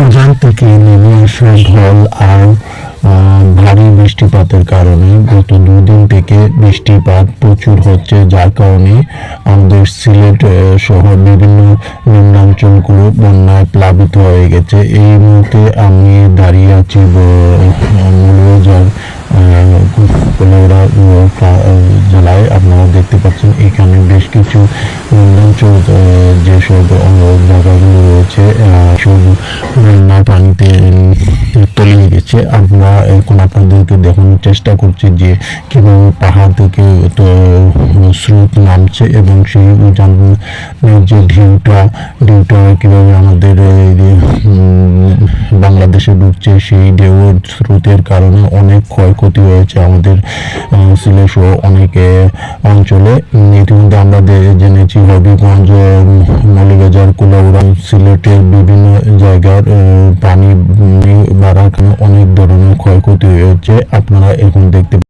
উজান থেকে নেমে আসা? ঢল আর ভারী বৃষ্টিপাতের কারণে গত দুদিন থেকে বৃষ্টিপাত প্রচুর হচ্ছে, যার কারণে আমাদের সিলেট সহ বিভিন্ন নিম্নাঞ্চলগুলো বন্যায় প্লাবিত হয়ে গেছে। এই মুহূর্তে আমি দাঁড়িয়ে আছি জেলায়। আপনারা দেখতে পাচ্ছেন, এখানে বেশ কিছু নিম্নাঞ্চল যেসব জায়গাগুলো রয়েছে সব বন্যা পানিতে তলিয়ে গেছে। আমরা এখন আপনাদেরকে দেখানোর চেষ্টা করছি যে কীভাবে পাহাড় থেকে স্রোত নামছে এবং সেই উজানের যে ঢেউটা ঢেউটা কীভাবে আমাদের বাংলাদেশে ঢুকছে সেই ঢেউয়ের স্রোতের কারণে অনেক ক্ষয়ক্ষতি হয়েছে আমাদের সিলেট সহ অনেক অঞ্চলে। ইতিমধ্যে আমরা জেনেছি, হবিগঞ্জ মালিবাজার, কুলাউড়া সিলেটের বিভিন্ন জায়গার পানি বাড়ার কারণে অনেক ধরনের ক্ষয়ক্ষতি হয়েছে। আপনারা এখন দেখতে